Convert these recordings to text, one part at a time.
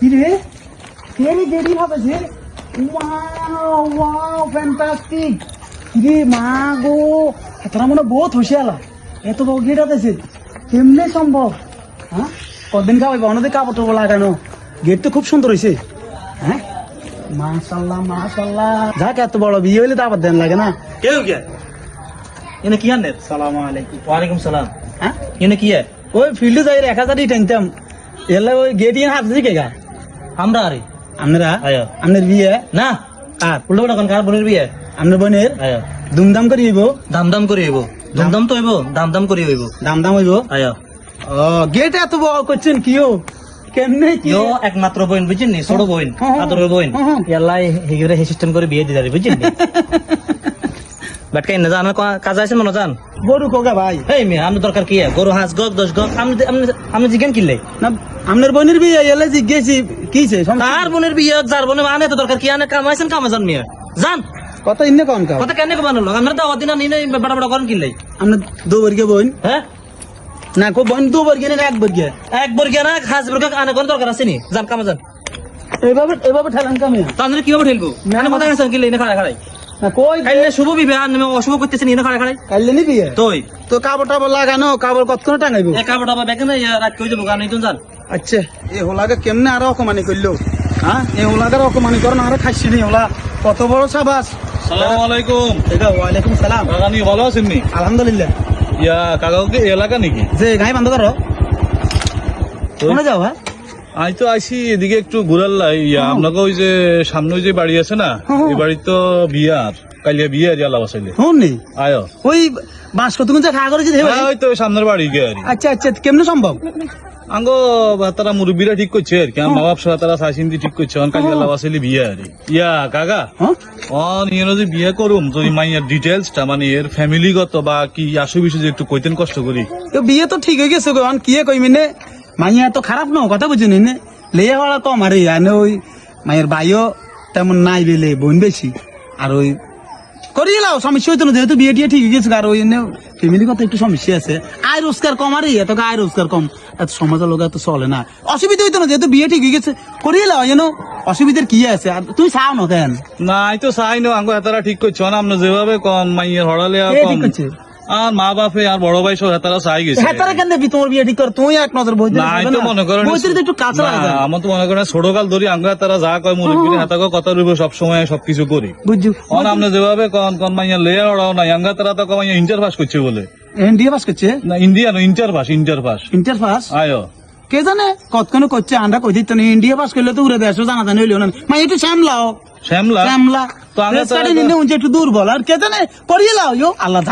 কি রে তেরি দেরি হবে যে? ওয়াও ওয়াও ফ্যান্টাস্টিক রে মা গো তোরা মনে বহুত হুঁশিয়ালা এত বড় গেট আছে কেমনে সম্ভব? হ্যাঁ? কদিন খাওয়াইবো অনেক কাপড় টাপড় লাগানো গেট তো খুব সুন্দর হয়েছে হ্যাঁ? মাশাল্লাহ মাশাল্লাহ। যাক এত বড় বিয়ে হইলে তো আবার দেন লাগে না। কেউ কে? এনে কি আনে সালাম আলাইকুম। ওয়ালাইকুম সালাম। হ্যাঁ? এনে কি ওই ফিল্ডে যাই এক হাজারই টানতাম। এলে ওই গেট ইয়ে হাত দিকে গা? আমরা আরে। আপনারা আপনার বিয়ে? না। আর উল্টো কোন কার? বোনের বিয়ে। আপনার বোনের? দুমদাম করে হইব? দাম দাম করে হইব। দাম দাম তো হইব দাম দাম করে হইব। দাম দাম হইব? আয়া। ও গেট এত বড় করছেন কিও কেমনে কি? ইয়ো একমাত্র বোন বুঝছেন নি? ছোট বোন হ্যাঁ, হ্যাঁ। আদরের বোন। হ্যাঁ, হ্যাঁ। হিগরে হে সিস্টেম করে বিয়ে দিদারি বুঝছেন নি বাটকাই না জান কাজ আছে মনে জান গরু কোগা ভাই? এই মেয়ে আমি দরকার কি গরু হাঁস গক দশ গক আমি আমি- জিজ্ঞান কিনলে না আপনার বোনের বিয়ে এলে জিজ্ঞেসি কিছে কার বোনের বিয়ে যার বোনের আনে তো দরকার কি আনে? কামাইছেন কামে জান মেয়ে জান। কত ইন্নে কন কাও? কথা কেন বানালো আমরা তো অদিন নিনে বড় বড় করেন কিনলে আপনার দু বর্গে বোন। হ্যাঁ? না কো বোন দু বর্গে না এক বর্গে এক বর্গিয়া না খাস বর্গ আনে কোন দরকার আছে নি? জান কামে জান এভাবে এভাবে ঠেলান কামে? তাহলে কীভাবে ঠেলবো? মানে কথা গেছেন কিনলে এনে খাড়া খাড়াই কই? খাইলে শুভ বিবে আর নামে অশুভ করতেছেন এনে খাড়া খাড়াই কাইলে নি বিয়ে তোই। তো কাপড় টাপড় লাগানো কাপড় কতক্ষণ টাঙাইবো? এ কাপড় টাপড় বেকে না রাত কই যাব জান আচ্ছা। এ হোলাকে কেমনে আরও অকমানি করল? হ্যাঁ? এই হোলাকে অকমানি করো না আরও খাইছি নি হোলা। কত বড় সাবাস। সালাম আলাইকুম। এটা ওয়ালাইকুম সালাম। কাকা নি ভালো আছেন নি? আলহামদুলিল্লাহ। ইয়া কাকা এলাকা নাকি? যে গাই বন্ধ করো। কোনে যাও হ্যাঁ? আমি তো আইছি এদিকে একটু ঘুরার লাই ইয়া আপনাকে ওই যে সামনে ওই যে বাড়ি আছে না হুম, হুম। এই বাড়ি তো বিয়ার কালিয়া বিয়ে আর আল্লাহ বাসাইলে। শুন নি আয়ো। ওই বাস কত তুমি খা করেছি হ্যাঁ, ওই তো সামনের বাড়ি গে আর আচ্ছা আচ্ছা কেমনে সম্ভব? আঙ্গো তারা মুরব্বীরা ঠিক করছে আর কি। আমার মা বাপ সহ তারা সাইসিন্দি ঠিক করছে অন কালিয়া আল্লাহ বাসাইলে বিয়ে আর ইয়া কাকা হ্যাঁ অন ইয়েনো যে বিয়ে করুম যদি মাইয়ার ডিটেলসটা মানে এর ফ্যামিলিগত বা কি আসু বিষয় যে একটু কইতেন কষ্ট করি। তো বিয়ে তো ঠিক হয়ে গেছে আন কিয়ে কই মিনে মাইয়া তো খারাপ ন কথা বুঝিনি নে লেয়া হওয়া কম আরে আনে ওই মায়ের বাইও তেমন নাই বেলে বোন বেশি। আর ওই করিয়ে লাও সমস্যা হইতো না যেহেতু বিয়ে টিয়ে ঠিক গেছে আর ওই ফ্যামিলি কথা একটু সমস্যা আছে। আয় রোজগার কম আরে এত আয় রোজগার কম এত সমাজের লোক এত চলে না। অসুবিধা হইতো না যেহেতু বিয়ে ঠিক হয়ে গেছে। করিয়ে লাও যেন অসুবিধার কি আছে? আর তুই চাও না কেন? না তো চাই না আঙ্গো হেতারা ঠিক করছে অন আপনি যেভাবে কম মাইয়ের হড়ালে কম ঠিক করছে? আর মা বাপে আর বড় ভাই সব হেতারা চাই গেছে। হেতারা কেন দেবি তোমার বিয়ে ঠিক কর তুই এক নজর বই না আমি তো মনে করেন বইতে একটু কাঁচা লাগে। আমার তো মনে করেন ছোট কাল ধরি আমরা তারা যা কয় মুরব্বীর হেতাকে কথা রইব সব সময় সবকিছু করি। বুঝছ। অন আপনি যেভাবে কন কন মাইয়া লেয়ার ওড়াও না আঙ্গা তারা তো কমাইয়া ইন্টার পাস করছে বলে। ইন্ডিয়া পাস করছে? না ইন্ডিয়া না inter pass inter pass inter pass আয়ো। কে জানে কতক্ষণ করছে আন্ডা কই দিত না ইন্ডিয়া পাস করলে তো উড়ে দেশও জানা জানি হইল না। মা একটু শ্যামলাও শ্যামলা? শ্যামলা। তো একটু দুর্বল। আর কে জানে করিয়ে লাও ইয়ো। আল্লাহ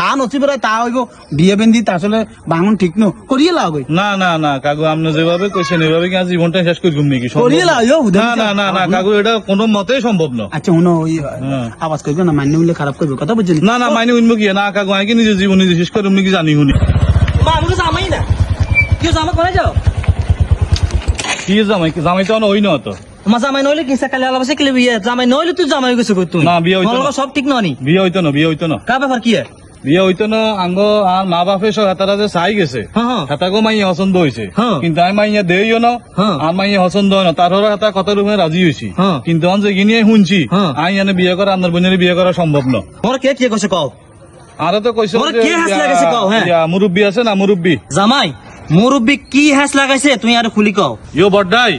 তা হইব। বিয়ে বেন্দি তা আসলে বাঙন ঠিক নো করিয়ে লাও গই না না না কাকু আপনি যেভাবে কইছেন এভাবে কি আজ জীবনটা শেষ করে ঘুম নাকি সম্ভব করিয়ে না। লাও ইয়ো না না না না কাকু এটা কোনো মতেই সম্ভব না। আচ্ছা ওই হ্যাঁ। আওয়াজ করবে না? হইলে খারাপ করবে কথা বুঝছেন? না না মাইনে উনবো কি? না কাকু আমি কি নিজের জীবন নিজে শেষ করে উনি কি জানি হুনি মা আমি তো জামাই না। কেউ জামা করে যাও। কি জামাই? জামাই তো ওই না তো। মা জামাই নইলে কি কালে আছে? কিলে বিয়ে? জামাই নইলে তুই জামাই গেছে কই তুই না, বিয়ে হইতো না। সব ঠিক ননি? বিয়ে হইতো না বিয়ে হইতো না। কা ব্যাপার কি বিয়ে হইতো না আঙ্গ আর মা বাপে সব হেতারা যে চাই গেছে। হ্যাঁ মাইয়া পছন্দ হয়েছে হ্যাঁ। কিন্তু আমি মাইয়া দেইও না। আর মাইয়া পছন্দ হয় না। তার হেতা কত রূপে রাজি হয়েছি হ্যাঁ। কিন্তু অন যে গিনিয়ে শুনছি। আমি এনে বিয়ে করা আপনার বোনের বিয়ে করা সম্ভব না। তোমার কে কে কইছে কও? আর তো কইছো হ্যাঁ? মুরব্বী আছে না মুরব্বী? জামাই? মুরব্বি কি হ্যাস লাগাইছে তুই আর খুলি কও। ইয়ো বড্ডাই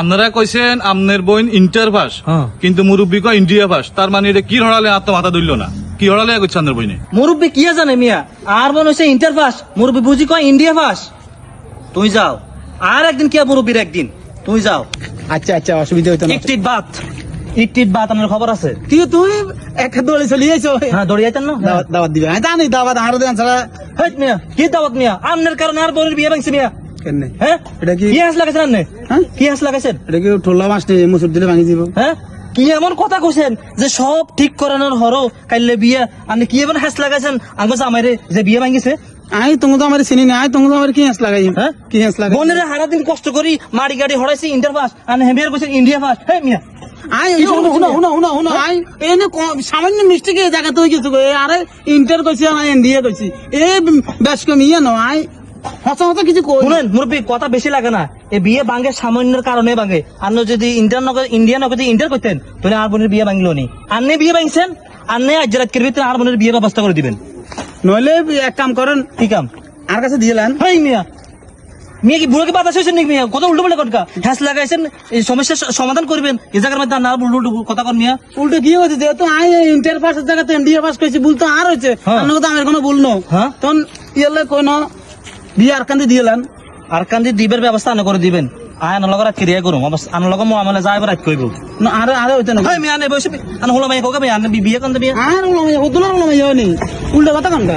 আপনারা কইছেন আপনার বইন ইন্টার পাস হ্যাঁ। কিন্তু মুরব্বী কয় ইন্ডিয়া পাস তার মানে এটা কি হড়ালে আর তো মাথা ধরল না? কি হড়ালে করছে আপনার বইনে মুরব্বি কি জানে মিয়া? আর মনে হইছে ইন্টার পাস মুরব্বি বুঝি কয় ইন্ডিয়া পাস তুই যাও। আর একদিন কি মুরব্বির একদিন? তুই যাও। আচ্ছা আচ্ছা অসুবিধা হইতো না। ইটিট বাত। ইটিট বাত আমার খবর আছে? তুই তুই এক দোলে চলে যাইছো হ্যাঁ দৌড়ে যাইতেন না? দাওয়াত দাওয়াত দিবে। আমি জানি দাওয়াত আরও দেন ছাড়া হেট মিয়া কি দাওয়াত মিয়া? আমনের কারণে আর বোনের বিয়ে ভাঙছে মিয়া। কেন হ্যাঁ এটা কি কি হাস লাগাইছেন আপনি হ্যাঁ? কি হাস লাগাইছেন? এটা কি ঠোলা মাছ নেই মুসুর দিলে ভাঙি দিব। হ্যাঁ কি এমন কথা কইছেন যে সব ঠিক করানোর হরো কাইলে বিয়ে আপনি কি এমন হাস লাগাইছেন? আঙ্গ জামাইরে যে বিয়ে ভাঙিছে। আই তুমি তো আমার চিনি না। আই তুমি তো আমার কি হাঁস লাগাই হ্যাঁ? কি হাঁস লাগাই বোনের হারা দিন কষ্ট করি মারি গাড়ি হরাইছি ইন্টার পাস আর হেমিয়ার কইছেন ইন্ডিয়া পাস হ্যাঁ মিয়া আই শুনো শুনো শুনো শুনো শুনো আই এনে ক- সামান্য মিস্টেক গেছে এ আরে ইন্টার কইছি আর এনডিএ কইছি। এ বেশ কম ইয়ে ন আই হসা হসা কিছু কই। শুনেন মুরব্বী কথা বেশি লাগে না। এই বিয়ে ভাঙে সামান্যের কারণে ভাঙে। আর যদি নগর ইন্ডিয়ান নগর ইন্টার করতেন তাহলে আর বোনের বিয়ে ভাঙলো নি। আন্নে বিয়ে ভাঙছেন আন্নে আজ রাতের ভিতরে আর বোনের বিয়ে ব্যবস্থা করে দিবেন। নইলে এক কাম করেন কি কাম? আর কাছে দিয়েলেন হাই মিয়া মিয়া কি বুড়োকে বাতাস হয়েছেন নাকি মিয়া? কত উল্টো পাল্টা কথা হ্যাস লাগাইছেন এই সমস্যার সমাধান করবেন। এই জায়গার মধ্যে না উল্টো উল্টো কথা কর মিয়া। উল্টো কি হয়েছে? যেহেতু আই ইন্টার পাসের জায়গাতে এনডিএ পাস করেছি ভুল তো আর হয়েছে। হ্যাঁ। অন্য কথা আমার কোনো ভুল নো হ্যাঁ। তখন ইয়েলে কোন বিয়ে আর কান্দি দিয়েলেন আর কান্দি দিবের ব্যবস্থা আনে করে দিবেন। আয় আনার লগর ক্রিয়া করুম। আনার লগর মহামালে যাই রাত কইব। না আর আর হইতে না হাই মিয়া আনে বসে আন হলো মাই কোকে মিয়া বিয়ে কোন বিয়ে আর উল্টো হদুলার উল্টো হয়নি উল্টো কথা কোনটা